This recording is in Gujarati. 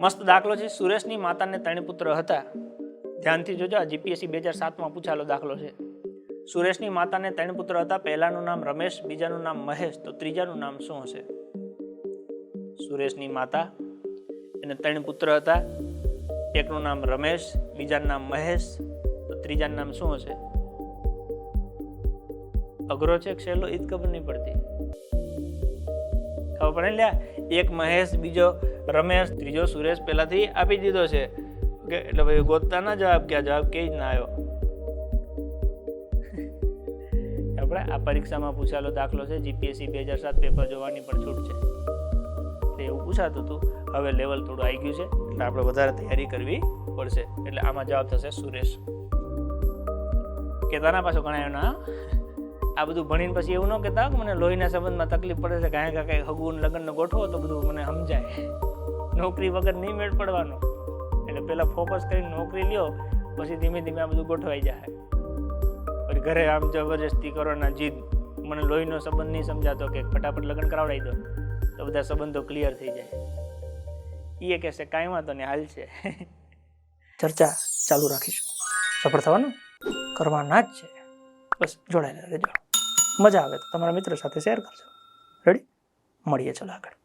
મસ્ત દાખલો છે. સુરેશની માતાને ત્રણ પુત્ર હતા. ધ્યાનથી જોજો જીપીએસસી બે હજાર સાતમાં પૂછાયેલો દાખલો છે. સુરેશની માતાને ત્રણ પુત્ર હતા. પહેલાનું નામ રમેશ, બીજાનું નામ મહેશ, તો ત્રીજાનું નામ શું હશે? સુરેશની માતા. એને ત્રણ પુત્ર હતા. એકનું નામ રમેશ, બીજાનું નામ મહેશ, તો ત્રીજાનું નામ શું હશે? અઘરો છે સહેલો જ ખબર નહીં પડતી. ખબર પડે લ્યા? એક મહેશ, બીજો રમેશ, ત્રીજો સુરેશ પહેલાંથી આપી દીધો છે. કે એટલે ભાઈ ગોતતા ના જવાબ કે જવાબ કે જ ના આવ્યો આપણે આ પરીક્ષામાં પૂછાયેલો દાખલો છે જીપીએસસી બે હજાર સાત પેપર જોવાની પણ છૂટ છે. એટલે એવું પૂછાતું હતું. હવે લેવલ થોડું આવી ગયું છે, એટલે આપણે વધારે તૈયારી કરવી પડશે. એટલે આમાં જવાબ થશે સુરેશ. કેતાના પાછો ઘણા એના આ બધું ભણીને પછી એવું ન કહેતા કે મને લોહીના સંબંધમાં તકલીફ પડે છે કાંઈ કાંઈ હગુન લગ્નને ગોઠવો તો બધું મને સમજાય. નોકરી વગર નહીં મેળ પડવાનો. એટલે પહેલાં ફોકસ કરીને નોકરી લ્યો, પછી ધીમે ધીમે આ બધું ગોઠવાઈ જાય પછી ઘરે આમ જબરજસ્તી કરો ના જીદ. મને લોહીનો સંબંધ નહીં સમજાતો કે ફટાફટ લગ્ન કરાવડાવી દો. તો બધા સંબંધો ક્લિયર થઈ જાય. એ કહેશે, કાંઈ વાંધો નહીં, હાલ છે. ચર્ચા ચાલુ રાખીશું. સફળ થવાનું? કરવાના જ છે. બસ, જોડાયેલા રહેજો. મજા આવે તો તમારા મિત્રો સાથે શેર કરજો. રેડી મળીએ ચલો આગળ.